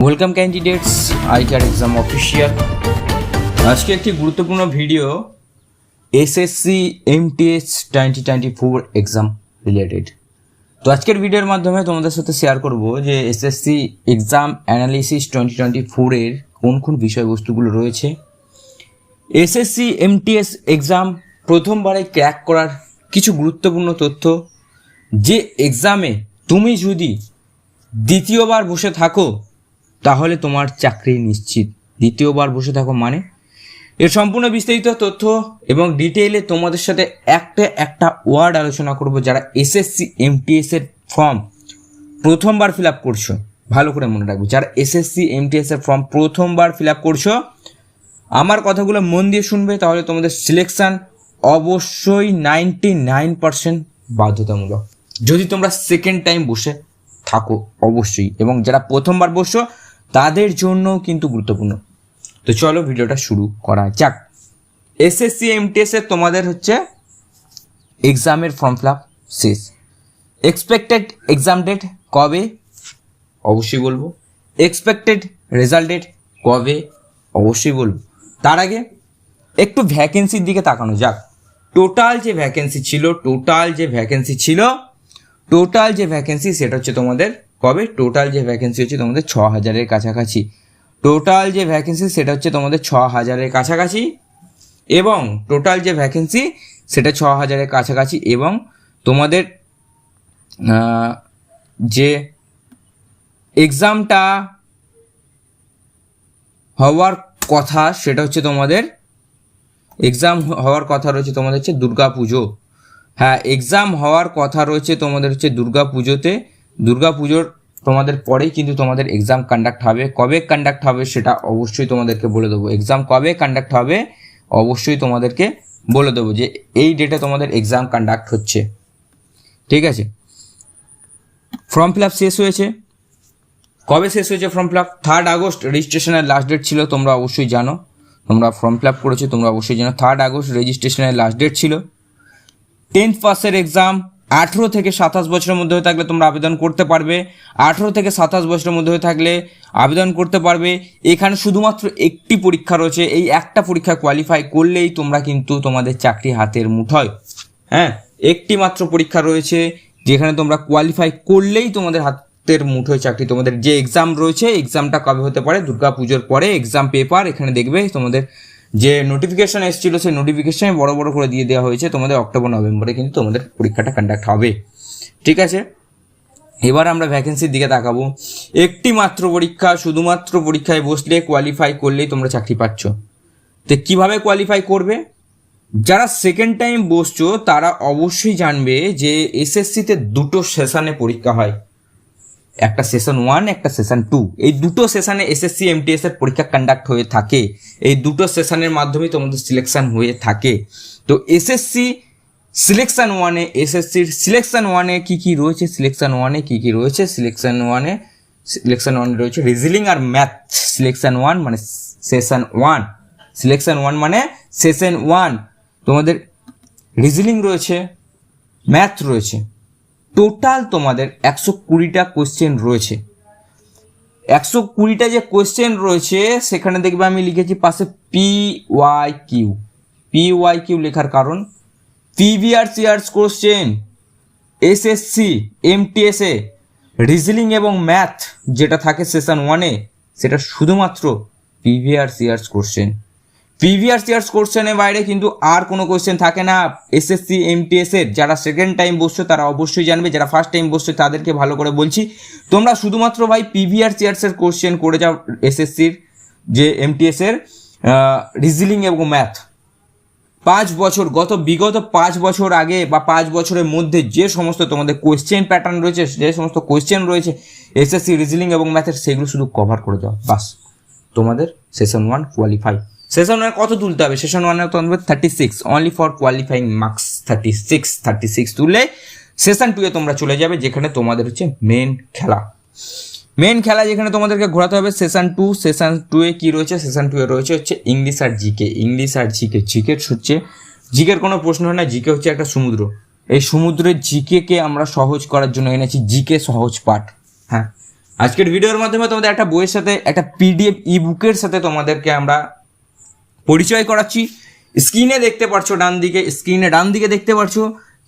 Welcome candidates I care exam official আজকে একটি গুরুত্বপূর্ণ video SSC MTS twenty twenty four exam related তো আজকের ভিডিওর মাধ্যমে তোমাদের সাথে শেয়ার করব যে SSC exam analysis twenty twenty ফোরের কোন কোন বিষয়বস্তুগুলো রয়েছে। এসএসসি এমটিএস এক্সাম প্রথমবারে ক্র্যাক করার কিছু গুরুত্বপূর্ণ তথ্য। যে এক্সামে তুমি যদি দ্বিতীয়বার বসে থাকো তাহলে তোমার চাকরি নিশ্চিত। দ্বিতীয়বার বসে থাকো মানে? এর সম্পূর্ণ বিস্তারিত তথ্য এবং ডিটেইলে তোমাদের সাথে একটা একটা ওয়ার্ড আলোচনা করব যারা এসএসসি এমটিএস এর ফর্ম প্রথমবার ফিল আপ করছ। ভালো করে মনে রাখবে, যারা এসএসসি এমটিএস এর ফর্ম প্রথমবার ফিল আপ করছ, আমার কথাগুলো মন দিয়ে শুনবে, তাহলে তোমাদের সিলেকশন অবশ্যই নাইনটি নাইন পার্সেন্ট বাধ্যতামূলক। যদি তোমরা সেকেন্ড টাইম বসে থাকো, অবশ্যই। এবং যারা প্রথমবার বসছো তাদের জন্যও কিন্তু গুরুত্বপূর্ণ। তো চলো ভিডিওটা শুরু করা যাক। এসএসসি এমটিএস এর তোমাদের হচ্ছে এক্সামের ফর্ম ফিল আপ শেষ। এক্সপেক্টেড এক্সাম ডেট কবে? অবশ্যই বলব। এক্সপেক্টেড রেজাল্ট ডেট কবে? অবশ্যই বলব। তার আগে একটু ভ্যাকেন্সির দিকে তাকানো যাক। টোটাল যে ভ্যাকেন্সি ছিল টোটাল যে ভ্যাকেন্সি ছিল টোটাল যে ভ্যাকেন্সি সেটা হচ্ছে তোমাদের কবে? টোটাল যে ভ্যাকেন্সি হচ্ছে তোমাদের ছ হাজারের কাছাকাছি। টোটাল যে ভ্যাকেন্সি সেটা হচ্ছে তোমাদের ছ হাজারের কাছাকাছি এবং টোটাল যে ভ্যাকেন্সি সেটা ছ হাজারের কাছাকাছি এবং তোমাদের যে এক্সামটা হওয়ার কথা, সেটা হচ্ছে তোমাদের এক্সাম হওয়ার কথা রয়েছে তোমাদের হচ্ছে দুর্গা পুজো হ্যাঁ এক্সাম হওয়ার কথা রয়েছে তোমাদের হচ্ছে দুর্গা পুজোতে দুর্গা পুজোর তোমাদের পরেই কিন্তু তোমাদের এক্সাম কন্ডাক্ট হবে। কবে কন্ডাক্ট হবে সেটা অবশ্যই তোমাদেরকে বলে দেবো। এক্সাম কবে কন্ডাক্ট হবে অবশ্যই তোমাদেরকে বলে দেবো যে এই ডেটে তোমাদের এক্সাম কন্ডাক্ট হচ্ছে। ঠিক আছে? ফর্ম ফিল আপ শেষ হয়েছে। কবে শেষ হয়েছে form fill up third August রেজিস্ট্রেশনের লাস্ট ডেট ছিল, তোমরা অবশ্যই জানো। তোমরা ফর্ম ফিল আপ করেছ, তোমরা অবশ্যই জানো। থার্ড আগস্ট রেজিস্ট্রেশনের লাস্ট ডেট ছিল। টেন্থ পাসের এক্সাম আঠেরো থেকে সাতাশ বছরের মধ্যে হয়ে থাকলে তোমরা আবেদন করতে পারবে। আঠেরো থেকে সাতাশ বছরের মধ্যে হয়ে থাকলে আবেদন করতে পারবে। এখানে শুধুমাত্র একটি পরীক্ষা রয়েছে। এই একটা পরীক্ষা কোয়ালিফাই করলেই তোমরা কিন্তু তোমাদের চাকরি হাতের মুঠোয়। হ্যাঁ একটি মাত্র পরীক্ষা রয়েছে, যেখানে তোমরা কোয়ালিফাই করলেই তোমাদের হাতের মুঠোয় চাকরি। তোমাদের যে এক্সাম রয়েছে এক্সামটা কবে হতে পারে? দুর্গা পুজোর পরে এক্সাম পেপার এখানে দেখবে তোমাদের যে নোটিফিকেশন এসেছিল, সেই নোটিফিকেশনে বড় বড় করে দিয়ে দেওয়া হয়েছে। তোমাদের অক্টোবর নভেম্বরে কিন্তু তোমাদের পরীক্ষাটা কন্ডাক্ট হবে। ঠিক আছে? এবার আমরা ভ্যাকেন্সির দিকে তাকাবো। একটি মাত্র পরীক্ষা, শুধুমাত্র পরীক্ষায় বসলে কোয়ালিফাই করলেই তোমরা চাকরি পাচ্ছ। তো কীভাবে কোয়ালিফাই করবে? যারা সেকেন্ড টাইম বসছো, তারা অবশ্যই জানবে যে এসএসসিতে দুটো সেশনে পরীক্ষা হয়। একটা সেশন ওয়ান একটা সেশন টু এই দুটো সেশনে এসএসসি এমটিএস এর পরীক্ষা কন্ডাক্ট হয়ে থাকে। এই দুটো সেশনের মাধ্যমে তোমাদের সিলেকশন হয়ে থাকে। তো এসএসসি সিলেকশন ওয়ানে এসএসসির সিলেকশন ওয়ানে কী কী রয়েছে? সিলেকশন ওয়ানে কী কী রয়েছে? সিলেকশন ওয়ানে সিলেকশন ওয়ানে রয়েছে রিজনিং আর ম্যাথ সিলেকশন ওয়ান মানে সেশন ওয়ান সিলেকশন ওয়ান মানে সেশন ওয়ান তোমাদের রিজনিং রয়েছে ম্যাথ রয়েছে। টোটাল তোমাদের একশো কুড়িটা কোয়েশ্চেন রয়েছে। একশো কুড়িটা যে কোয়েশ্চেন রয়েছে, সেখানে দেখবে আমি লিখেছি পাশে P Y Q P Y Q লেখার কারণ পিভিআর সিআরস কোশ্চেন এসএসসি এমটিএসএ রিজনিং এবং ম্যাথ যেটা থাকে সেশন ওয়ানে সেটা শুধুমাত্র পিভিআর সিআরস কোশ্চেন প্রিভিয়াস ইয়ার্স কোশ্চেনের বাইরে কিন্তু আর কোনো কোশ্চেন থাকে না। এসএসসি এমটিএস এর যারা সেকেন্ড টাইম বসছো, তারা অবশ্যই জানবে। যারা ফার্স্ট টাইম বসছো, তাদেরকে ভালো করে বলছি। তোমরা শুধুমাত্র ভাই প্রিভিয়াস ইয়ার্স এর কোশ্চেন করে যাও এসএসসির যে এমটিএস এর রিজনিং এবং ম্যাথ পাঁচ বছর, গত বিগত পাঁচ বছর আগে বা পাঁচ বছরের মধ্যে যে সমস্ত তোমাদের কোয়েশ্চেন প্যাটার্ন রয়েছে, যে সমস্ত কোয়েশ্চেন রয়েছে এসএসসি রিজনিং এবং ম্যাথের সেগুলো শুধু কভার করে দাও। বাস। তোমাদের session one qualify session one কত তুলতে হবে? সেশন ওয়ানে তোমাদের thirty six only for qualifying marks thirty six thirty six তুললে সেশন টু এ তোমরা চলে যাবে, যেখানে তোমাদের হচ্ছে মেন খেলা। মেন খেলা যেখানে তোমাদেরকে ঘোরাতে হবে সেশন টু সেশন টু এ কি রয়েছে? সেশন টু এ রয়েছে হচ্ছে ইংলিশ আর জিকে ইংলিশ আর জিকে জিকে হচ্ছে জিকের কোনো প্রশ্ন হয় না জিকে হচ্ছে একটা সমুদ্র। এই সমুদ্রের জিকে কে আমরা সহজ করার জন্য এনেছি জিকে সহজ পাঠ। হ্যাঁ? আজকের ভিডিওর মাধ্যমে তোমাদের একটা বইয়ের সাথে, একটা পিডিএফ ই বুকের সাথে তোমাদেরকে আমরা পরিচয় করাচ্ছি। স্ক্রিনে দেখতে পারছ ডান দিকে স্ক্রিনে ডান দিকে দেখতে পারছ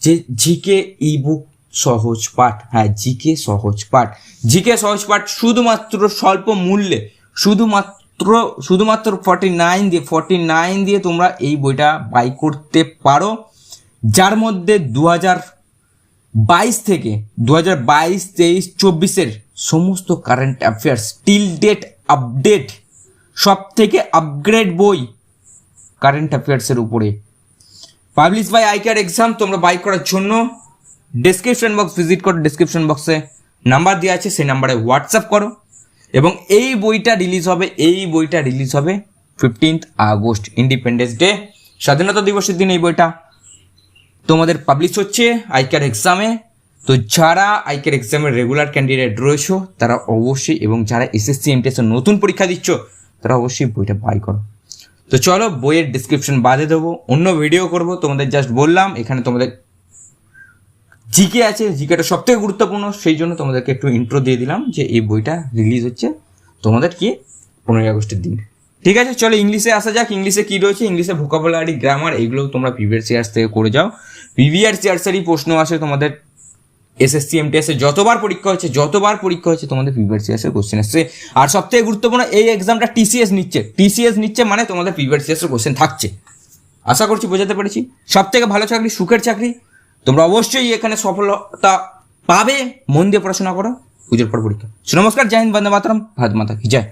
যে জিকে ই বুক সহজ পাঠ। হ্যাঁ জিকে সহজ পাঠ। জিকে সহজ পাঠ শুধুমাত্র স্বল্প মূল্যে, শুধুমাত্র শুধুমাত্র ফর্টি নাইন দিয়ে ফর্টি নাইন দিয়ে তোমরা এই বইটা বাই করতে পারো। যার মধ্যে দু হাজার বাইশ থেকে দু হাজার বাইশ, তেইশ, চব্বিশের সমস্ত current affairs till date update সব থেকে আপগ্রেড বই কারেন্ট অ্যাফেয়ার্সের উপরে। Publish by I care exam তোমরা বাই করার জন্য ডেসক্রিপশন বক্স ভিজিট করো ডেসক্রিপশন বক্সে নাম্বার দেওয়া আছে, সেই নাম্বারে হোয়াটসঅ্যাপ করো। এবং এই বইটা রিলিজ হবে, এই বইটা রিলিজ হবে ফিফটিন্থ আগস্ট ইন্ডিপেন্ডেন্স ডে স্বাধীনতা দিবসের দিন এই বইটা। তোমাদের পাবলিশ হচ্ছে আইকার এক্সামে তো যারা আইকার এক্সামের রেগুলার ক্যান্ডিডেট রয়েছো, তারা অবশ্যই এবং যারা এসএসসি এমটিএস এর নতুন পরীক্ষা দিচ্ছ, তারা অবশ্যই বইটা বাই করো। তো চলো, বইয়ের ডিসক্রিপশন বাদে দেবো, অন্য ভিডিও করব। তোমাদের জাস্ট বললাম, এখানে তোমাদের জিকে আছে জিকেটা সব থেকে গুরুত্বপূর্ণ, সেই জন্য তোমাদেরকে একটু ইন্ট্রো দিয়ে দিলাম যে এই বইটা রিলিজ হচ্ছে তোমাদের কি পনেরোই আগস্টের দিন। ঠিক আছে, চলো ইংলিশে আসা যাক, ইংলিশে কী রয়েছে, ইংলিশে ভোকাবুলারি গ্রামার এগুলো তোমরা প্রিভিয়াস ইয়ার্স থেকে করে যাও। প্রিভিয়াস ইয়ার্সেরই প্রশ্ন আসে তোমাদের। এসএসসি এমটিএস যতবার পরীক্ষা হচ্ছে যতবার পরীক্ষা হচ্ছে তোমাদের প্রিভিয়াস ইয়ার্সের কোশ্চেন আসছে। আর সবথেকে গুরুত্বপূর্ণ, এই এক্সামটা টিসিএস নিচ্ছে। টিসিএস নিচ্ছে মানে তোমাদের প্রিভিয়াস ইয়ার্সের কোশ্চেন থাকছে। আশা করছি বোঝাতে পেরেছি। সব থেকে ভালো চাকরি, সুখের চাকরি। তোমরা অবশ্যই এখানে সফলতা পাবে। মন দিয়ে পড়াশোনা করো। পুজোর পর পরীক্ষা। নমস্কার, জয় হিন্দ, বন্দে মাতরম, ভারত মাতা কি জয়।